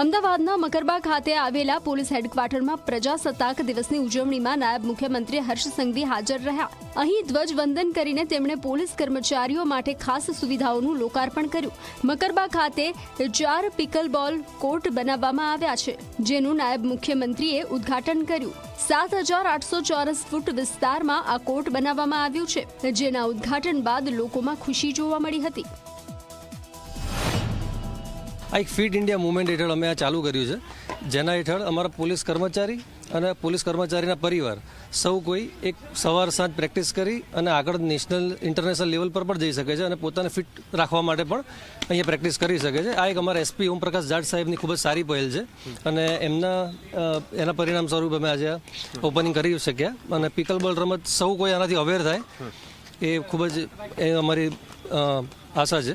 અમદાવાદના મકરબા ખાતે આવેલા પોલીસ હેડક્વાર્ટરમાં પ્રજાસત્તાક દિવસની ઉજવણીમાં નાયબ મુખ્યમંત્રી હર્ષ સંઘવી હાજર રહ્યા. અહીં ધ્વજવંદન કરીને તેમણે પોલીસ કર્મચારીઓ માટે ખાસ સુવિધાઓનું લોકાર્પણ કર્યું. મકરબા ખાતે ચાર પિકલ બોલ કોર્ટ બનાવવામાં આવ્યા છે, જેનું નાયબ મુખ્યમંત્રીએ ઉદ્ઘાટન કર્યું. સાત હજાર આઠસો ચોરસ ફૂટ વિસ્તારમાં આ કોર્ટ બનાવવામાં આવ્યું છે, જેના ઉદ્ઘાટન બાદ લોકોમાં ખુશી જોવા મળી હતી. આ એક ફિટ ઇન્ડિયા મુવમેન્ટ હેઠળ અમે આ ચાલુ કર્યું છે, જેના હેઠળ અમારા પોલીસ કર્મચારી અને પોલીસ કર્મચારીના પરિવાર સૌ કોઈ એક સવાર સાંજ પ્રેક્ટિસ કરી અને આગળ નેશનલ, ઇન્ટરનેશનલ લેવલ પર પણ જઈ શકે છે અને પોતાને ફિટ રાખવા માટે પણ અહીંયા પ્રેક્ટિસ કરી શકે છે. આ એક અમારા એસપી ઓમપ્રકાશ જાટ સાહેબની ખૂબ જ સારી પહેલ છે અને એમના એના પરિણામ સ્વરૂપ અમે આજે ઓપનિંગ કરી શક્યા અને પિકલ બોલ રમત સૌ કોઈ આનાથી અવેર થાય એ ખૂબ જ, એ અમારી આશા છે.